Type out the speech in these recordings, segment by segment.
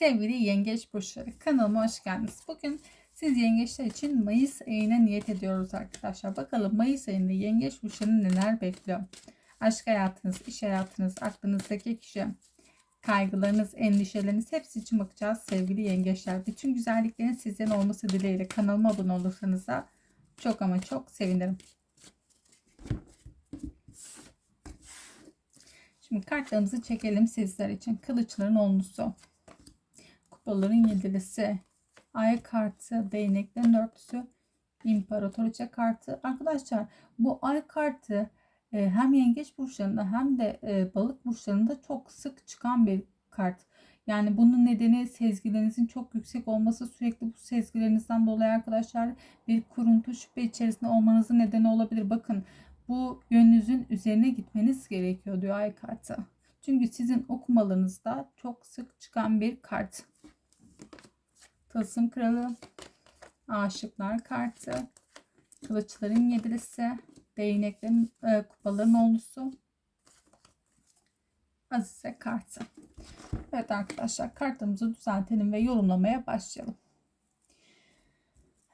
Sevgili yengeç burçları kanalıma hoş geldiniz. Bugün siz yengeçler için Mayıs ayına niyet ediyoruz arkadaşlar. Bakalım Mayıs ayında yengeç burçlarını neler bekliyor? Aşk hayatınız, iş hayatınız, aklınızdaki kişi, kaygılarınız, endişeleriniz hepsi için bakacağız sevgili yengeçler. Bütün güzelliklerin sizden olması dileğiyle kanalıma abone olursanız da çok ama çok sevinirim. Şimdi kartlarımızı çekelim sizler için. Kılıçların onlusu. Kupaların yedilisi. Ay kartı. Değneklerin dörtlüsü. İmparatoriçe kartı. Arkadaşlar bu ay kartı e, hem yengeç burçlarında hem de e, balık burçlarında çok sık çıkan bir kart. Yani bunun nedeni sezgilerinizin çok yüksek olması sürekli bu sezgilerinizden dolayı arkadaşlar bir kuruntu şüphe içerisinde olmanızın nedeni olabilir. Bakın bu yönünüzün üzerine gitmeniz gerekiyor diyor ay kartı. Çünkü sizin okumalarınızda çok sık çıkan bir kart. Tılsım kralı, aşıklar kartı, kılıçların yedilisi, değneklerin e, kupaların onlusu, azize kartı. Evet arkadaşlar kartımızı düzeltelim ve yorumlamaya başlayalım.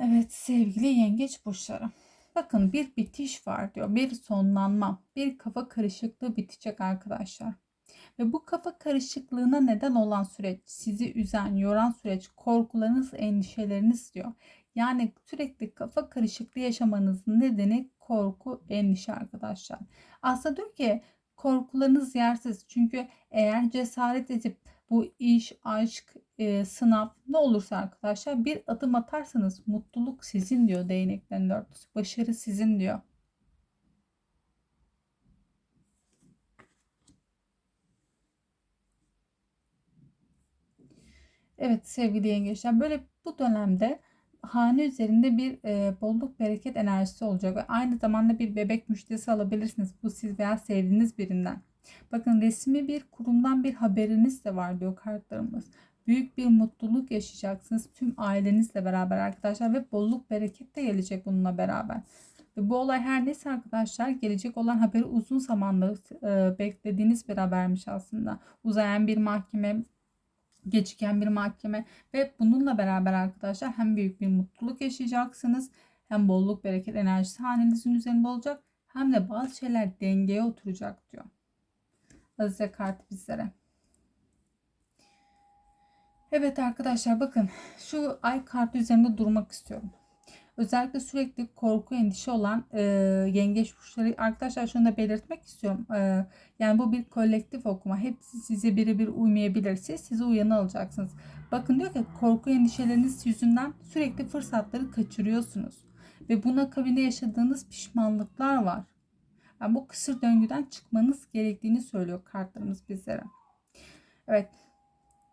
Evet sevgili yengeç burçları. Bakın bir bitiş var diyor. Bir sonlanma. Bir kafa karışıklığı bitecek arkadaşlar. Ve bu kafa karışıklığına neden olan süreç, sizi üzen, yoran süreç, korkularınız, endişeleriniz diyor. Yani sürekli kafa karışıklığı yaşamanızın nedeni korku, endişe arkadaşlar. Aslında diyor ki korkularınız yersiz. Çünkü eğer cesaret edip bu iş, aşk, e, sınav ne olursa arkadaşlar bir adım atarsanız mutluluk sizin diyor değneklerin dörtlüsü. Başarı sizin diyor. Evet sevgili yengeçler böyle bu dönemde hane üzerinde bir e, bolluk bereket enerjisi olacak ve aynı zamanda bir bebek müjdesi alabilirsiniz. Bu siz veya sevdiğiniz birinden. Bakın resmi bir kurumdan bir haberiniz de var diyor kartlarımız. Büyük bir mutluluk yaşayacaksınız tüm ailenizle beraber arkadaşlar ve bolluk bereket de gelecek bununla beraber. Ve bu olay her neyse arkadaşlar gelecek olan haberi uzun zamandır e, beklediğiniz bir habermiş aslında. Uzayan bir mahkeme, geciken bir mahkeme ve bununla beraber arkadaşlar hem büyük bir mutluluk yaşayacaksınız hem bolluk bereket enerjisi hanenizin üzerinde olacak hem de bazı şeyler dengeye oturacak diyor. Azize kartı bizlere. Evet arkadaşlar bakın şu ay kartı üzerinde durmak istiyorum. Özellikle sürekli korku endişe olan e, yengeç burçları arkadaşlar şunu da belirtmek istiyorum. E, yani bu bir kolektif okuma. Hepsi size birebir uymayabilir. Siz size uyanı alacaksınız. Bakın diyor ki korku endişeleriniz yüzünden sürekli fırsatları kaçırıyorsunuz. Ve buna akabinde yaşadığınız pişmanlıklar var. Yani bu kısır döngüden çıkmanız gerektiğini söylüyor kartlarımız bizlere. Evet.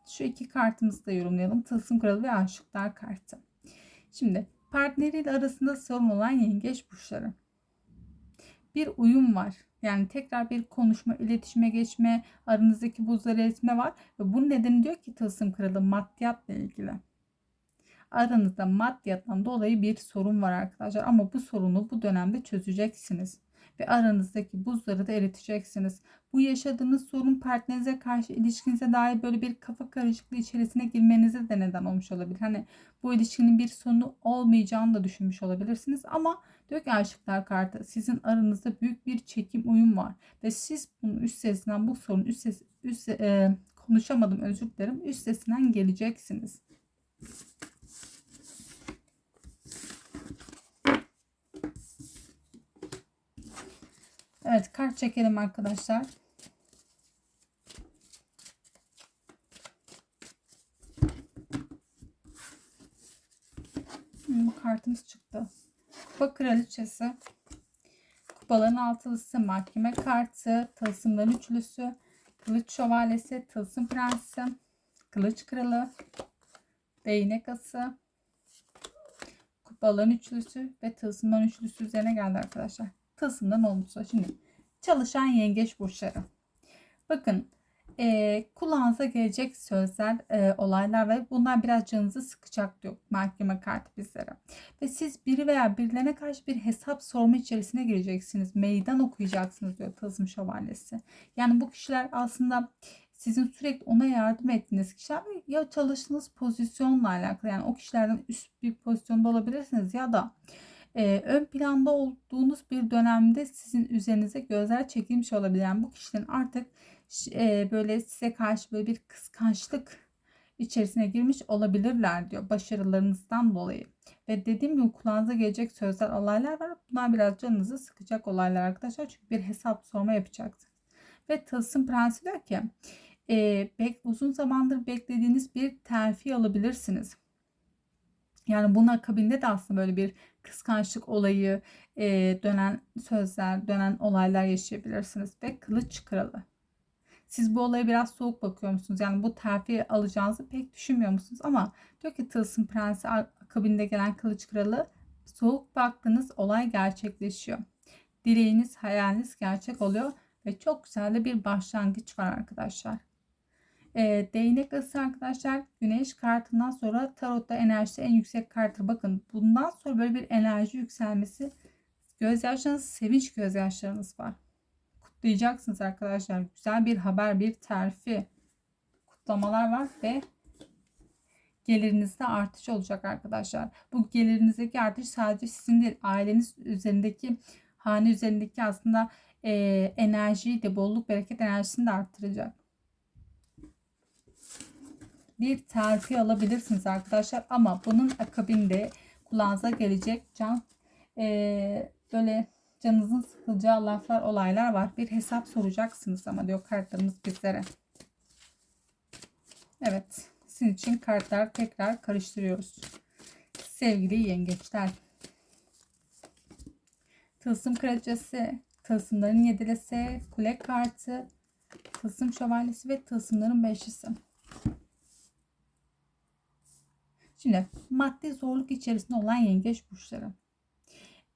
Şu iki kartımızı da yorumlayalım. Tılsım kralı ve aşıklar kartı. Şimdi partneriyle arasında olan yengeç burçları. Bir uyum var. Yani tekrar bir konuşma, iletişime geçme, aranızdaki buzları eritme var. Ve bunun nedeni diyor ki Tılsım Kralı maddiyatla ilgili. Aranızda maddiyattan dolayı bir sorun var arkadaşlar. Ama bu sorunu bu dönemde çözeceksiniz ve aranızdaki buzları da eriteceksiniz. Bu yaşadığınız sorun partnerinize karşı ilişkinize dair böyle bir kafa karışıklığı içerisine girmenize de neden olmuş olabilir. Hani bu ilişkinin bir sonu olmayacağını da düşünmüş olabilirsiniz ama diyor ki aşıklar kartı sizin aranızda büyük bir çekim uyum var ve siz bunun üstesinden bu sorun üstes, üst, e, konuşamadım özür dilerim üstesinden geleceksiniz. Evet kart çekelim arkadaşlar. Bu kartımız çıktı. Kupa kraliçesi. Kupaların altılısı mahkeme kartı. Tılsımların üçlüsü. Kılıç şövalyesi. Tılsım prensi. Kılıç kralı. Değnek ası. Kupaların üçlüsü ve tılsımların üçlüsü üzerine geldi arkadaşlar tılsımdan olmuşsa. Şimdi çalışan yengeç burçları. Bakın e, kulağınıza gelecek sözler, e, olaylar ve bunlar biraz canınızı sıkacak diyor mahkeme kartı bizlere. Ve siz biri veya birilerine karşı bir hesap sorma içerisine gireceksiniz. Meydan okuyacaksınız diyor tılsım şövalyesi. Yani bu kişiler aslında sizin sürekli ona yardım ettiğiniz kişiler ya çalıştığınız pozisyonla alakalı yani o kişilerden üst bir pozisyonda olabilirsiniz ya da e, ön planda olduğunuz bir dönemde sizin üzerinize gözler çekilmiş olabilir. Yani bu kişinin artık e, böyle size karşı böyle bir kıskançlık içerisine girmiş olabilirler diyor başarılarınızdan dolayı. Ve dediğim gibi kulağınıza gelecek sözler, olaylar var. Bunlar biraz canınızı sıkacak olaylar arkadaşlar. Çünkü bir hesap sorma yapacaksınız. Ve Tılsım Prensi diyor ki e, bek, uzun zamandır beklediğiniz bir terfi alabilirsiniz. Yani bunun akabinde de aslında böyle bir kıskançlık olayı, e, dönen sözler, dönen olaylar yaşayabilirsiniz. Ve Kılıç Kralı. Siz bu olaya biraz soğuk bakıyor musunuz? Yani bu terfi alacağınızı pek düşünmüyor musunuz? Ama diyor ki Tılsım Prensi akabinde gelen Kılıç Kralı soğuk baktığınız olay gerçekleşiyor. Dileğiniz, hayaliniz gerçek oluyor ve çok güzel de bir başlangıç var arkadaşlar. E, değnek ası arkadaşlar güneş kartından sonra tarotta enerjisi en yüksek kartı. Bakın bundan sonra böyle bir enerji yükselmesi gözyaşlarınız sevinç gözyaşlarınız var. Kutlayacaksınız arkadaşlar. Güzel bir haber bir terfi kutlamalar var ve gelirinizde artış olacak arkadaşlar. Bu gelirinizdeki artış sadece sizin değil aileniz üzerindeki hane üzerindeki aslında e, enerjiyi de bolluk bereket enerjisini de arttıracak. Bir terfi alabilirsiniz arkadaşlar ama bunun akabinde kulağınıza gelecek can e, böyle canınızın sıkılacağı laflar olaylar var. Bir hesap soracaksınız ama diyor kartlarımız bizlere. Evet. Sizin için kartlar tekrar karıştırıyoruz. Sevgili yengeçler. Tılsım kraliçesi, tılsımların yedilisi, kule kartı, tılsım şövalyesi ve tılsımların beşlisi. Şimdi maddi zorluk içerisinde olan yengeç burçları.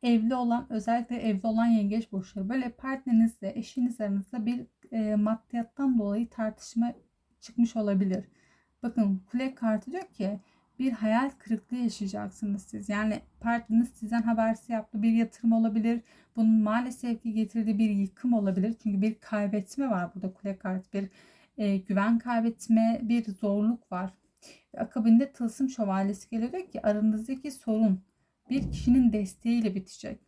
Evli olan özellikle evli olan yengeç burçları böyle partnerinizle eşiniz aranızda bir e, maddiyattan dolayı tartışma çıkmış olabilir. Bakın kule kartı diyor ki bir hayal kırıklığı yaşayacaksınız siz. Yani partneriniz sizden habersiz yaptığı bir yatırım olabilir. Bunun maalesef ki getirdiği bir yıkım olabilir. Çünkü bir kaybetme var burada kule kartı. Bir e, güven kaybetme, bir zorluk var. Akabinde tılsım şövalyesi geliyor ki aranızdaki sorun bir kişinin desteğiyle bitecek.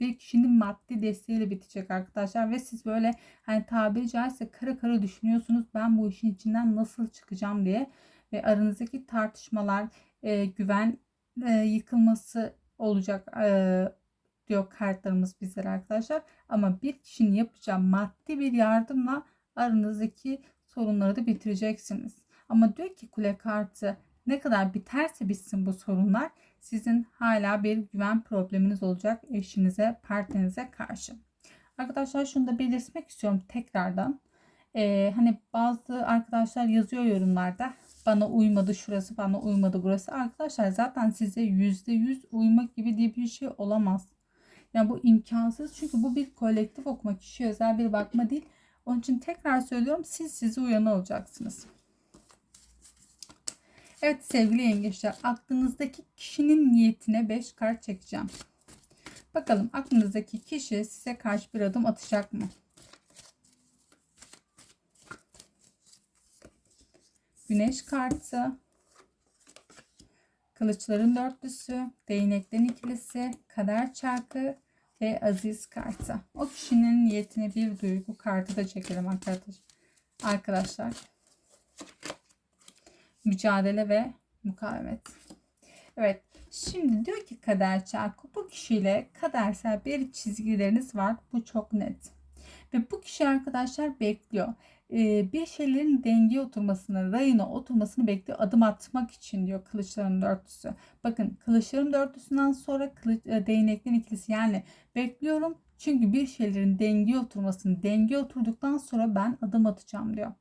Bir kişinin maddi desteğiyle bitecek arkadaşlar ve siz böyle hani tabiri caizse kara kara düşünüyorsunuz ben bu işin içinden nasıl çıkacağım diye ve aranızdaki tartışmalar e, güven e, yıkılması olacak e, diyor kartlarımız bizlere arkadaşlar ama bir kişinin yapacağı maddi bir yardımla aranızdaki sorunları da bitireceksiniz. Ama diyor ki kule kartı ne kadar biterse bitsin bu sorunlar sizin hala bir güven probleminiz olacak eşinize, partnerinize karşı. Arkadaşlar şunu da belirtmek istiyorum tekrardan. Ee, hani bazı arkadaşlar yazıyor yorumlarda bana uymadı şurası bana uymadı burası. Arkadaşlar zaten size %100 uymak gibi diye bir şey olamaz. Yani bu imkansız çünkü bu bir kolektif okuma kişi özel bir bakma değil. Onun için tekrar söylüyorum siz sizi uyanı olacaksınız. Evet sevgili yengeçler aklınızdaki kişinin niyetine 5 kart çekeceğim. Bakalım aklınızdaki kişi size karşı bir adım atacak mı? Güneş kartı, kılıçların dörtlüsü, değneklerin ikilisi, kader çarkı ve aziz kartı. O kişinin niyetine bir duygu kartı da çekelim arkadaşlar. Arkadaşlar mücadele ve mukavemet. Evet. Şimdi diyor ki kader çarkı bu kişiyle kadersel bir çizgileriniz var. Bu çok net. Ve bu kişi arkadaşlar bekliyor. Ee, bir şeylerin dengeye oturmasını, rayına oturmasını bekliyor. Adım atmak için diyor kılıçların dörtlüsü. Bakın kılıçların dörtlüsünden sonra kılıç, e, değneklerin ikilisi. Yani bekliyorum çünkü bir şeylerin dengeye oturmasını, dengeye oturduktan sonra ben adım atacağım diyor.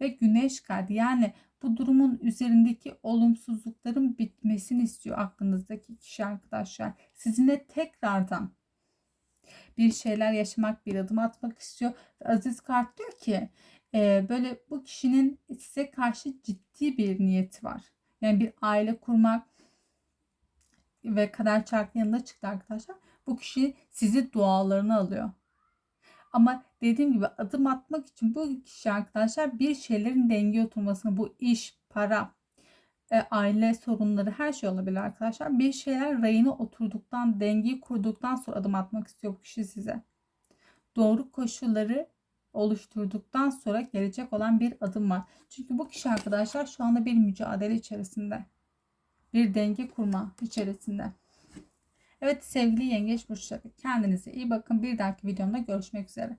Ve güneş kartı yani bu durumun üzerindeki olumsuzlukların bitmesini istiyor aklınızdaki kişi arkadaşlar. Sizinle tekrardan bir şeyler yaşamak, bir adım atmak istiyor. Aziz Kart diyor ki e, böyle bu kişinin size karşı ciddi bir niyeti var. Yani bir aile kurmak ve kader çarkı yanında çıktı arkadaşlar. Bu kişi sizi dualarını alıyor. Ama dediğim gibi adım atmak için bu kişi arkadaşlar bir şeylerin dengeye oturmasını bu iş, para, e, aile sorunları her şey olabilir arkadaşlar. Bir şeyler rayına oturduktan, dengeyi kurduktan sonra adım atmak istiyor bu kişi size. Doğru koşulları oluşturduktan sonra gelecek olan bir adım var. Çünkü bu kişi arkadaşlar şu anda bir mücadele içerisinde. Bir denge kurma içerisinde. Evet sevgili yengeç burçları kendinize iyi bakın. Bir dahaki videomda görüşmek üzere.